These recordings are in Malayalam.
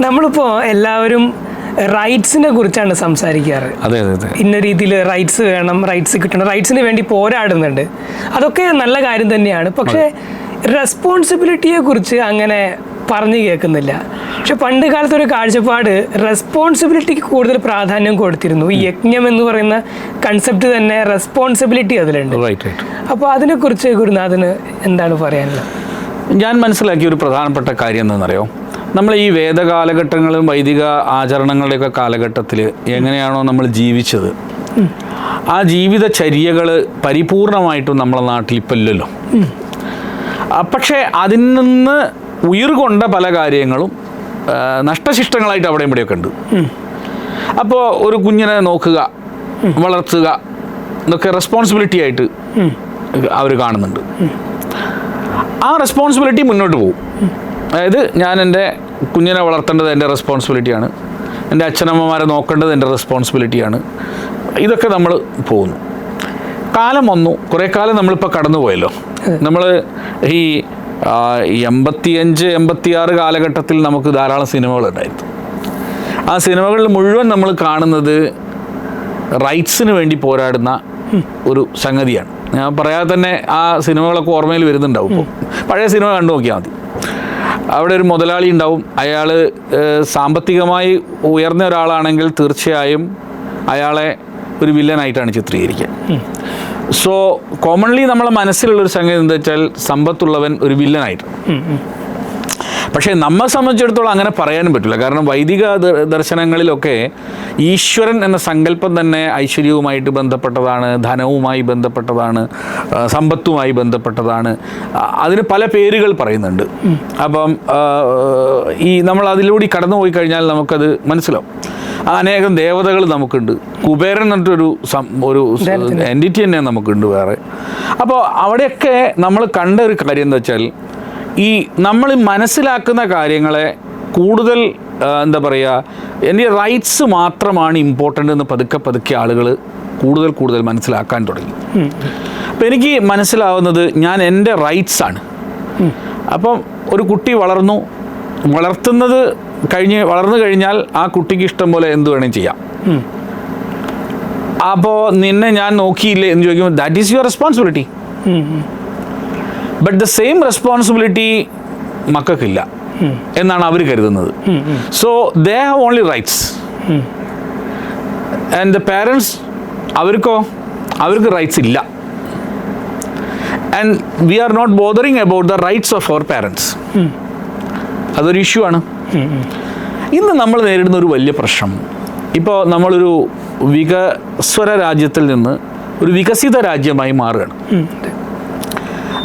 നമ്മളിപ്പോൾ എല്ലാവരും റൈറ്റ്സിനെ കുറിച്ചാണ് സംസാരിക്കാറ്. അതെ അതെ അതെ. ഇന്ന രീതിയിൽ റൈറ്റ്സ് വേണം റൈറ്റ്സ് കിട്ടണം റൈറ്റ്സിന് വേണ്ടി പോരാടുന്നുണ്ട്. അതൊക്കെ നല്ല കാര്യം തന്നെയാണ്. പക്ഷേ റെസ്പോൺസിബിലിറ്റിയെ കുറിച്ച് അങ്ങനെ പറഞ്ഞു കേൾക്കുന്നില്ല. പക്ഷെ പണ്ട് കാലത്ത് ഒരു കാഴ്ചപ്പാട് റെസ്പോൺസിബിലിറ്റിക്ക് കൂടുതൽ പ്രാധാന്യം കൊടുത്തിരുന്നു. ഈ യജ്ഞം എന്ന് പറയുന്ന കൺസെപ്റ്റ് തന്നെ റെസ്പോൺസിബിലിറ്റി അതിലുണ്ട്. അപ്പോൾ അതിനെക്കുറിച്ച് ഗുരുനാഥന് എന്താണ് പറയാനുള്ളത്? ഞാൻ മനസ്സിലാക്കിയ ഒരു പ്രധാനപ്പെട്ട കാര്യം എന്താണെന്നറിയോ? നമ്മൾ ഈ വേദകാലഘട്ടങ്ങളും വൈദിക ആചരണങ്ങളുടെയൊക്കെ കാലഘട്ടത്തിൽ എങ്ങനെയാണോ നമ്മൾ ജീവിച്ചത് ആ ജീവിതചര്യകൾ പരിപൂർണമായിട്ടും നമ്മളെ നാട്ടിൽ ഇപ്പം ഇല്ലല്ലോ പക്ഷേ അതിൽ നിന്ന് ഉയർകൊണ്ട പല കാര്യങ്ങളും നഷ്ടശിഷ്ടങ്ങളായിട്ട് അവിടെയും ഇവിടെയൊക്കെ ഉണ്ട്. അപ്പോൾ ഒരു കുഞ്ഞിനെ നോക്കുക വളർത്തുക ഇതൊക്കെ റെസ്പോൺസിബിലിറ്റി ആയിട്ട് അവർ കാണുന്നുണ്ട്. ആ റെസ്പോൺസിബിലിറ്റി മുന്നോട്ട് പോകും. അതായത് ഞാൻ എന്റെ കുഞ്ഞിനെ വളർത്തേണ്ടത് എന്റെ റെസ്പോൺസിബിലിറ്റിയാണ് എന്റെ അച്ഛനമ്മമാരെ നോക്കേണ്ടത് എന്റെ റെസ്പോൺസിബിലിറ്റിയാണ് ഇതൊക്കെ നമ്മൾ പോകുന്നു. കാലം വന്നു. കുറേ കാലം നമ്മളിപ്പോൾ കടന്നുപോയല്ലോ നമ്മൾ ഈ എൺപത്തിയഞ്ച് എൺപത്തിയാറ് കാലഘട്ടത്തിൽ നമുക്ക് ധാരാളം സിനിമകളുണ്ടായിരുന്നു ആ സിനിമകളിൽ മുഴുവൻ നമ്മൾ കാണുന്നത് റൈറ്റ്സിന് വേണ്ടി പോരാടുന്ന ഒരു സംഗതിയാണ്. ഞാൻ പറയാതെ തന്നെ ആ സിനിമകളൊക്കെ ഓർമ്മയിൽ വരുന്നുണ്ടാവും ഇപ്പോൾ. പഴയ സിനിമ കണ്ടു നോക്കിയാൽ മതി. അവിടെ ഒരു മുതലാളി ഉണ്ടാവും. അയാൾ സാമ്പത്തികമായി ഉയർന്ന ഒരാളാണെങ്കിൽ തീർച്ചയായും അയാളെ ഒരു വില്ലനായിട്ടാണ് ചിത്രീകരിക്കുക. സോ കോമൺലി നമ്മളെ മനസ്സിലുള്ളൊരു സംഗതി എന്താ വെച്ചാൽ സമ്പത്തുള്ളവൻ ഒരു വില്ലനായിട്ട് പക്ഷേ നമ്മെ സംബന്ധിച്ചിടത്തോളം അങ്ങനെ പറയാനും പറ്റില്ല. കാരണം വൈദിക ദർശനങ്ങളിലൊക്കെ ഈശ്വരൻ എന്ന സങ്കല്പം തന്നെ ഐശ്വര്യവുമായിട്ട് ബന്ധപ്പെട്ടതാണ് ധനവുമായി ബന്ധപ്പെട്ടതാണ് സമ്പത്തുമായി ബന്ധപ്പെട്ടതാണ്. അതിന് പല പേരുകൾ പറയുന്നുണ്ട്. അപ്പം ഈ നമ്മൾ അതിലൂടെ കടന്നു പോയി കഴിഞ്ഞാൽ നമുക്കത് മനസ്സിലാവും. അനേകം ദേവതകൾ നമുക്കുണ്ട്. കുബേരൻ എന്നിട്ടൊരു ഒരു എന്റിറ്റി തന്നെ നമുക്കുണ്ട് വേറെ. അപ്പോൾ അവിടെയൊക്കെ നമ്മൾ കണ്ട ഒരു കാര്യം എന്താ വെച്ചാൽ ഈ നമ്മൾ മനസ്സിലാക്കുന്ന കാര്യങ്ങളെ കൂടുതൽ എന്താ പറയുക എന്റെ റൈറ്റ്സ് മാത്രമാണ് ഇമ്പോർട്ടന്റ് എന്ന് പതുക്കെ പതുക്കെ ആളുകൾ കൂടുതൽ കൂടുതൽ മനസ്സിലാക്കാൻ തുടങ്ങി. അപ്പം എനിക്ക് മനസ്സിലാവുന്നത് ഞാൻ എന്റെ റൈറ്റ്സ് ആണ്. അപ്പം ഒരു കുട്ടി വളർന്നു വളർത്തുന്നത് കഴിഞ്ഞ് വളർന്നു കഴിഞ്ഞാൽ ആ കുട്ടിക്ക് ഇഷ്ടം പോലെ എന്ത് വേണമെങ്കിലും ചെയ്യാം. അപ്പോൾ നിന്നെ ഞാൻ നോക്കിയില്ലേ എന്ന് ചോദിക്കുമ്പോൾ that is your responsibility but the same responsibility മക്കൾക്കില്ല എന്നാണ് അവർ കരുതുന്നത്. So they have only rights and the parents അവർക്കോ അവർക്ക് റൈറ്റ്സ് ഇല്ല. And we are not bothering about the rights of our parents അതൊരു ഇഷ്യൂ ആണ്. ഇന്ന് നമ്മൾ നേരിടുന്ന ഒരു വലിയ പ്രശ്നം ഇപ്പോൾ നമ്മളൊരു വികസ്വര രാജ്യത്തിൽ നിന്ന് ഒരു വികസിത രാജ്യമായി മാറുകയാണ്.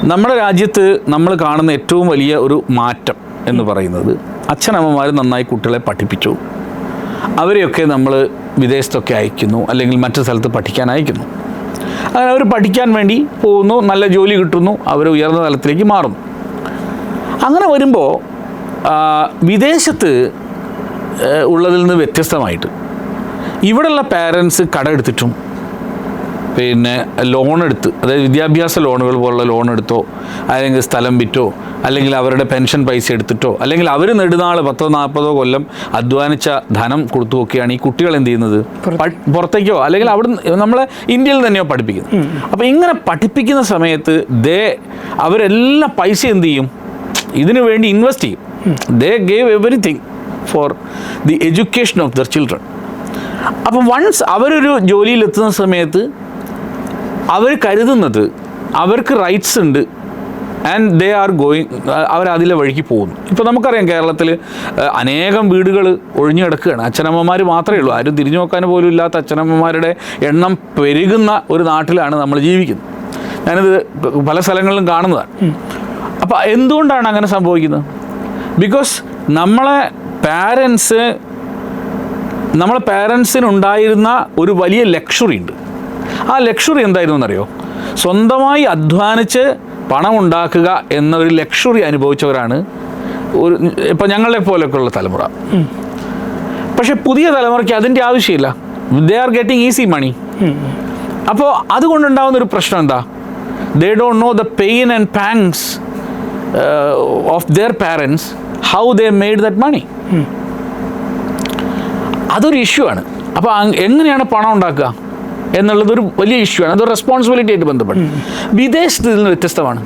നമ്മുടെ രാജ്യത്ത് നമ്മൾ കാണുന്ന ഏറ്റവും വലിയ ഒരു മാറ്റം എന്ന് പറയുന്നത് അച്ഛനമ്മമാർ നന്നായി കുട്ടികളെ പഠിപ്പിച്ചു. അവരെയൊക്കെ നമ്മൾ വിദേശത്തൊക്കെ അയക്കുന്നു അല്ലെങ്കിൽ മറ്റു സ്ഥലത്ത് പഠിക്കാൻ അയക്കുന്നു. അങ്ങനെ അവർ പഠിക്കാൻ വേണ്ടി പോകുന്നു നല്ല ജോലി കിട്ടുന്നു അവർ ഉയർന്ന തലത്തിലേക്ക് മാറുന്നു. അങ്ങനെ വരുമ്പോൾ വിദേശത്ത് ഉള്ളതിൽ നിന്ന് വ്യത്യസ്തമായിട്ട് ഇവിടെയുള്ള പാരൻസ് കടമെടുത്തിട്ടും പിന്നെ ലോൺ എടുത്ത് അതായത് വിദ്യാഭ്യാസ ലോണുകൾ പോലുള്ള ലോൺ എടുത്തോ അല്ലെങ്കിൽ സ്ഥലം വിറ്റോ അല്ലെങ്കിൽ അവരുടെ പെൻഷൻ പൈസ എടുത്തിട്ടോ അല്ലെങ്കിൽ അവർ നെടുനാൾ പത്തോ നാൽപ്പതോ കൊല്ലം അധ്വാനിച്ച ധനം കൊടുത്തു കൊടുത്തുമൊക്കെയാണ് ഈ കുട്ടികൾ എന്ത് ചെയ്യുന്നത്? പുറത്തേക്കോ അല്ലെങ്കിൽ അവിടെ നമ്മളെ ഇന്ത്യയിൽ തന്നെയോ പഠിപ്പിക്കുന്നത്. അപ്പോൾ ഇങ്ങനെ പഠിപ്പിക്കുന്ന സമയത്ത് ദേ അവരെല്ലാം പൈസ എന്ത് ചെയ്യും? ഇതിനു വേണ്ടി ഇൻവെസ്റ്റ് ചെയ്യും. They gave everything for the education of their children അപ്പം വൺസ് അവരൊരു ജോലിയിലെത്തുന്ന സമയത്ത് അവർ കരുതുന്നത് അവർക്ക് റൈറ്റ്സ് ഉണ്ട് ആൻഡ് ദേ ആർ ഗോയിങ് അവർ അതിലെ വഴിക്ക് പോകുന്നു. ഇപ്പോൾ നമുക്കറിയാം കേരളത്തിൽ അനേകം വീടുകൾ ഒഴിഞ്ഞു കിടക്കുകയാണ്. അച്ഛനമ്മമാർ മാത്രമേ ഉള്ളൂ. ആരും തിരിഞ്ഞു നോക്കാൻ പോലും ഇല്ലാത്ത അച്ഛനമ്മമാരുടെ എണ്ണം പെരുകുന്ന ഒരു നാട്ടിലാണ് നമ്മൾ ജീവിക്കുന്നത്. ഞാനിത് പല സ്ഥലങ്ങളിലും കാണുന്നതാണ്. അപ്പോൾ എന്തുകൊണ്ടാണ് അങ്ങനെ സംഭവിക്കുന്നത്? ബിക്കോസ് നമ്മളെ പാരൻസ് നമ്മളെ പാരൻസിനുണ്ടായിരുന്ന ഒരു വലിയ ലക്ഷറി ഉണ്ട്. ആ ലക്ഷറി എന്തായിരുന്നു എന്നറിയോ സ്വന്തമായി അധ്വാനിച്ച് പണം ഉണ്ടാക്കുക എന്ന ഒരു ലക്ഷറി അനുഭവിച്ചവരാണ് ഒരു ഇപ്പം ഞങ്ങളെ പോലെയൊക്കെയുള്ള തലമുറ. പക്ഷെ പുതിയ തലമുറയ്ക്ക് അതിന്റെ ആവശ്യമില്ല. They are getting easy money അപ്പോൾ അതുകൊണ്ടുണ്ടാകുന്ന ഒരു പ്രശ്നം എന്താ? They don't know the pain and pangs of their parents how they made that money അതൊരു ഇഷ്യൂ ആണ്. അപ്പോൾ എങ്ങനെയാണ് പണം ഉണ്ടാക്കുക? എന്നുള്ളത് ഒരു വലിയ ഇഷ്യൂ ആണ്. അതൊരു റെസ്പോൺസിബിലിറ്റി ആയിട്ട് ബന്ധപ്പെട്ട് വിദേശത്ത് ഇതിൽ നിന്ന് വ്യത്യസ്തമാണ്.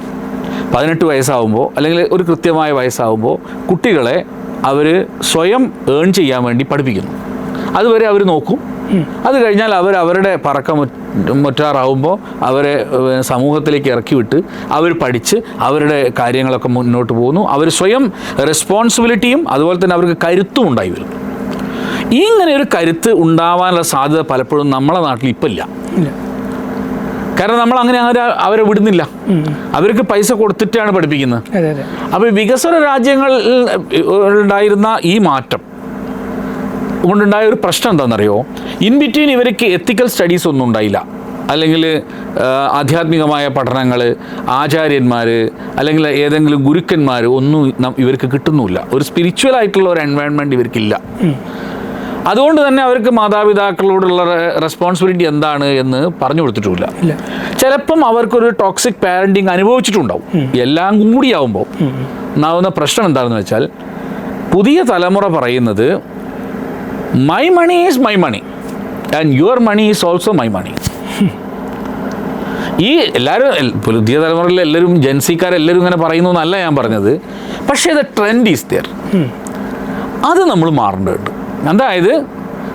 പതിനെട്ട് വയസ്സാവുമ്പോൾ അല്ലെങ്കിൽ ഒരു കൃത്യമായ വയസ്സാവുമ്പോൾ കുട്ടികളെ അവർ സ്വയം ഏൺ ചെയ്യാൻ വേണ്ടി പഠിപ്പിക്കുന്നു. അതുവരെ അവർ നോക്കും. അത് കഴിഞ്ഞാൽ അവർ അവരുടെ പറക്കം മുറ്റാറാവുമ്പോൾ അവരെ സമൂഹത്തിലേക്ക് ഇറക്കി വിട്ട് അവർ പഠിച്ച് അവരുടെ കാര്യങ്ങളൊക്കെ മുന്നോട്ട് പോകുന്നു. അവർ സ്വയം റെസ്പോൺസിബിലിറ്റിയും അതുപോലെ തന്നെ അവർക്ക് കരുത്തും ഉണ്ടായി വരും. ഈ ഇങ്ങനെ ഒരു കരുത്ത് ഉണ്ടാവാനുള്ള സാധ്യത പലപ്പോഴും നമ്മളെ നാട്ടിൽ ഇപ്പം ഇല്ല. കാരണം നമ്മൾ അങ്ങനെ അവരെ അവരെ വിടുന്നില്ല. അവർക്ക് പൈസ കൊടുത്തിട്ടാണ് പഠിപ്പിക്കുന്നത്. അപ്പോൾ വികസന രാജ്യങ്ങളിൽ ഉണ്ടായിരുന്ന ഈ മാറ്റം കൊണ്ടുണ്ടായ ഒരു പ്രശ്നം എന്താണെന്നറിയോ? ഇൻ ബിറ്റ്വീൻ ഇവർക്ക് എത്തിക്കൽ സ്റ്റഡീസ് ഒന്നും ഉണ്ടായില്ല. അല്ലെങ്കിൽ ആധ്യാത്മികമായ പഠനങ്ങൾ ആചാര്യന്മാർ അല്ലെങ്കിൽ ഏതെങ്കിലും ഗുരുക്കന്മാർ ഒന്നും ഇവർക്ക് കിട്ടുന്നുമില്ല. ഒരു സ്പിരിച്വൽ ആയിട്ടുള്ള ഒരു എൻവയൺമെന്റ് ഇവർക്കില്ല. അതുകൊണ്ട് തന്നെ അവർക്ക് മാതാപിതാക്കളോടുള്ള റെസ്പോൺസിബിലിറ്റി എന്താണ് എന്ന് പറഞ്ഞു കൊടുത്തിട്ടില്ല ചിലപ്പം അവർക്കൊരു ടോക്സിക് പാരന്റിങ് അനുഭവിച്ചിട്ടുണ്ടാവും. എല്ലാം കൂടിയാവുമ്പോൾ. ഉണ്ടാവുന്ന പ്രശ്നം എന്താണെന്ന് വെച്ചാൽ പുതിയ തലമുറ പറയുന്നത് my money is my money and your money is also my money ഈ എല്ലാവരും പുതിയ തലമുറയിൽ എല്ലാവരും ജൻസിക്കാരെല്ലാവരും ഇങ്ങനെ പറയുന്നു എന്നല്ല ഞാൻ പറഞ്ഞത്. പക്ഷേ ദ ട്രെൻഡ് ഈസ് ദിയർ അത് നമ്മൾ മാറേണ്ടതുണ്ട്. അതായത്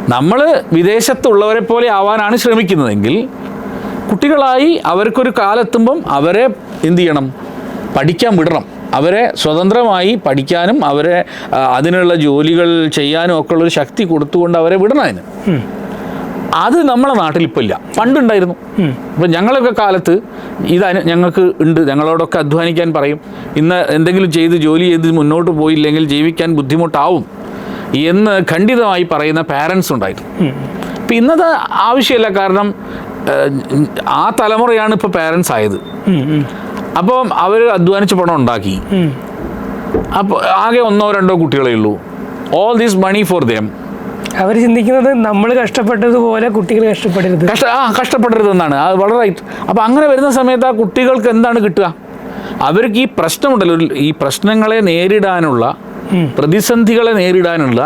നമ്മൾ വിദേശത്തുള്ളവരെ പോലെ ആവാനാണ് ശ്രമിക്കുന്നതെങ്കിൽ കുട്ടികളായി അവർക്കൊരു കാലെത്തുമ്പം അവരെ എന്തു ചെയ്യണം? പഠിക്കാൻ വിടണം. അവരെ സ്വതന്ത്രമായി പഠിക്കാനും അവരെ അതിനുള്ള ജോലികൾ ചെയ്യാനും ഒക്കെ ഉള്ളൊരു ശക്തി കൊടുത്തുകൊണ്ട് അവരെ വിടണം അതിന്. അത് നമ്മളെ നാട്ടിൽ ഇപ്പോൾ ഇല്ല. പണ്ടുണ്ടായിരുന്നു. ഇപ്പം ഞങ്ങളൊക്കെ കാലത്ത് ഇത് അനു- ഞങ്ങൾക്ക് ഉണ്ട്. ഞങ്ങളോടൊക്കെ അധ്വാനിക്കാൻ പറയും. ഇന്ന് എന്തെങ്കിലും ചെയ്ത് ജോലി ചെയ്ത് മുന്നോട്ട് പോയില്ലെങ്കിൽ ജീവിക്കാൻ ബുദ്ധിമുട്ടാവും. എന്ന് ഖണ്ഡിതമായി പറയുന്ന പാരൻസ് ഉണ്ടായിരുന്നു. ഇപ്പം ഇന്നത് ആവശ്യമില്ല കാരണം ആ തലമുറയാണ് ഇപ്പോൾ പാരൻസ് ആയത്. ഉം, ഉം, അപ്പം അവർ അധ്വാനിച്ച് പണം ഉണ്ടാക്കി. അപ്പോൾ ആകെ ഒന്നോ രണ്ടോ കുട്ടികളേ ഉള്ളൂ. All these money for them അവർ ചിന്തിക്കുന്നത് നമ്മൾ കഷ്ടപ്പെട്ടതുപോലെ കുട്ടികൾ കഷ്ടപ്പെടരുത്. കഷ്ട ആ കഷ്ടപ്പെടരുത് എന്നാണ്. അത് വളരെ റൈറ്റ് അപ്പോൾ അങ്ങനെ വരുന്ന സമയത്ത് ആ കുട്ടികൾക്ക് എന്താണ് കിട്ടുക? അവർക്ക് ഈ പ്രശ്നമുണ്ടല്ലോ. ഈ പ്രശ്നങ്ങളെ നേരിടാനുള്ള പ്രതിസന്ധികളെ നേരിടാനുള്ള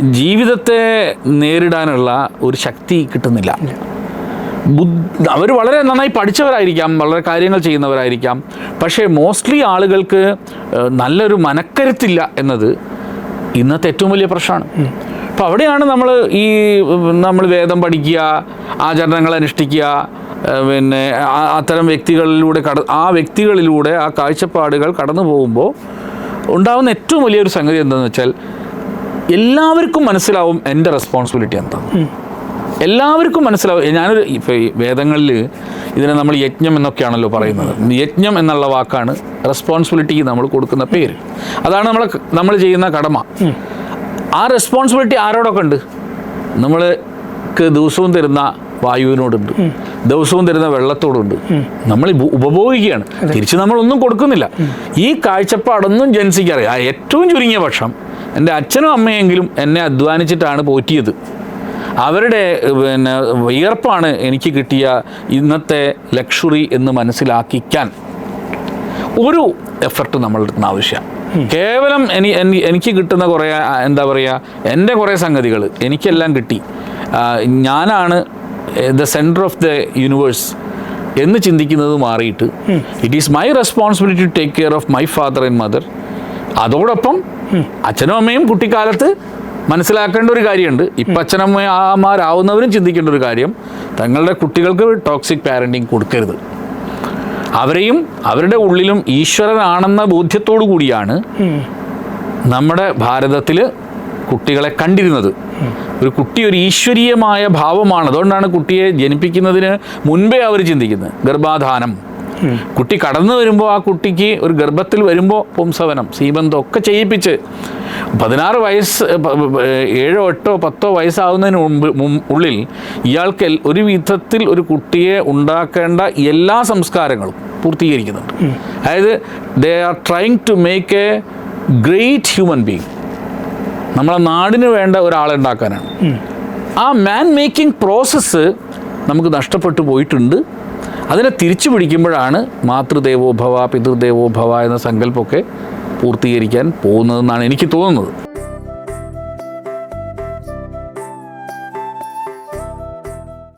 ജീവിതത്തെ നേരിടാനുള്ള ഒരു ശക്തി കിട്ടുന്നില്ല. അവർ വളരെ നന്നായി പഠിച്ചവരായിരിക്കാം വളരെ കാര്യങ്ങൾ ചെയ്യുന്നവരായിരിക്കാം. പക്ഷേ മോസ്റ്റ്ലി ആളുകൾക്ക് നല്ലൊരു മനക്കരുത്തില്ല എന്നത് ഇന്നത്തെ ഏറ്റവും വലിയ പ്രശ്നമാണ്. അപ്പോൾ അവിടെയാണ് നമ്മൾ ഈ നമ്മൾ വേദം പഠിക്കുക ആചരണങ്ങൾ അനുഷ്ഠിക്കുക പിന്നെ അത്തരം വ്യക്തികളിലൂടെ കട ആ വ്യക്തികളിലൂടെ ആ കാഴ്ചപ്പാടുകൾ കടന്നു പോകുമ്പോൾ ഉണ്ടാകുന്ന ഏറ്റവും വലിയൊരു സംഗതി എന്താണെന്ന് വെച്ചാൽ എല്ലാവർക്കും മനസ്സിലാവും എന്റെ റെസ്പോൺസിബിലിറ്റി എന്താണ് എല്ലാവർക്കും മനസ്സിലാവും. ഞാനൊരു ഇപ്പോൾ ഈ വേദങ്ങളിൽ ഇതിനെ നമ്മൾ യജ്ഞം എന്നൊക്കെയാണല്ലോ പറയുന്നത്. യജ്ഞം എന്നുള്ള വാക്കാണ് റെസ്പോൺസിബിലിറ്റിക്ക് നമ്മൾ കൊടുക്കുന്ന പേര്. അതാണ് നമ്മൾ നമ്മൾ ചെയ്യുന്ന കടമ. ആ റെസ്പോൺസിബിലിറ്റി ആരോടൊക്കെ ഉണ്ട്? നമ്മൾക്ക് ദിവസവും തരുന്ന വായുവിനോടുണ്ട്. ദിവസവും തരുന്ന വെള്ളത്തോടുണ്ട്. നമ്മൾ ഉപ- ഉപഭോഗിക്കുകയാണ്. തിരിച്ച് നമ്മളൊന്നും കൊടുക്കുന്നില്ല. ഈ കാഴ്ചപ്പാടൊന്നും ജനിച്ചിക്കറിയാം ഏറ്റവും ചുരുങ്ങിയ പക്ഷം എന്റെ അച്ഛനും അമ്മയെങ്കിലും എന്നെ അധ്വാനിച്ചിട്ടാണ് പോറ്റിയത്. അവരുടെ പിന്നെ വിയർപ്പാണ് എനിക്ക് കിട്ടിയ ഇന്നത്തെ ലക്ഷറി എന്ന് മനസ്സിലാക്കിക്കാൻ ഒരു എഫർട്ട് നമ്മളുടെ അടുത്ത് ആവശ്യമാണ്. കേവലം എനി- എനിക്ക് കിട്ടുന്ന കുറേ എന്താ പറയുക എന്റെ കുറേ സംഗതികൾ എനിക്കെല്ലാം കിട്ടി. ഞാനാണ് the centre of the universe എന്ന് ചിന്തിക്കുന്നത് മാറിയിട്ട് it is my responsibility to take care of my father and mother അതോടൊപ്പം അച്ഛനും അമ്മയും കുട്ടിക്കാലത്ത് മനസ്സിലാക്കേണ്ട ഒരു കാര്യമുണ്ട്. ഇപ്പം അച്ഛനമ്മമാരാവുന്നവരും ചിന്തിക്കേണ്ട ഒരു കാര്യം. തങ്ങളുടെ കുട്ടികൾക്ക് ടോക്സിക് പാരന്റിങ് കൊടുക്കരുത്. അവരെയും അവരുടെ ഉള്ളിലും ഈശ്വരനാണെന്ന ബോധ്യത്തോടു കൂടിയാണ് നമ്മുടെ ഭാരതത്തിൽ കുട്ടികളെ കണ്ടിരുന്നത്. ഒരു കുട്ടി ഒരു ഈശ്വരീയമായ ഭാവമാണ്. അതുകൊണ്ടാണ് കുട്ടിയെ ജനിപ്പിക്കുന്നതിന് മുൻപേ അവർ ചിന്തിക്കുന്നത്. ഗർഭാധാനം. കുട്ടി കടന്നു വരുമ്പോൾ ആ കുട്ടിക്ക് ഒരു ഗർഭത്തിൽ വരുമ്പോൾ പുംസവനം സീബന്ധം ഒക്കെ ചെയ്യിപ്പിച്ച് പതിനാറ് വയസ്സ് ഏഴോ എട്ടോ പത്തോ വയസ്സാവുന്നതിന് മുമ്പ് ഉള്ളിൽ ഇയാൾക്ക് ഒരു വിധത്തിൽ ഒരു കുട്ടിയെ ഉണ്ടാക്കേണ്ട എല്ലാ സംസ്കാരങ്ങളും പൂർത്തീകരിക്കുന്നുണ്ട്. അതായത് they are trying to make a great human being നമ്മളെ നാടിന് വേണ്ട ഒരാളെ ഉണ്ടാക്കാനാണ്. ആ മാൻ മേക്കിംഗ് പ്രോസസ്സ് നമുക്ക് നഷ്ടപ്പെട്ടു പോയിട്ടുണ്ട്. അതിനെ തിരിച്ചു പിടിക്കുമ്പോഴാണ് മാതൃദേവോഭവ പിതൃദേവോഭവ എന്ന സങ്കല്പമൊക്കെ പൂർത്തീകരിക്കാൻ പോകുന്നതെന്നാണ് എനിക്ക് തോന്നുന്നത്.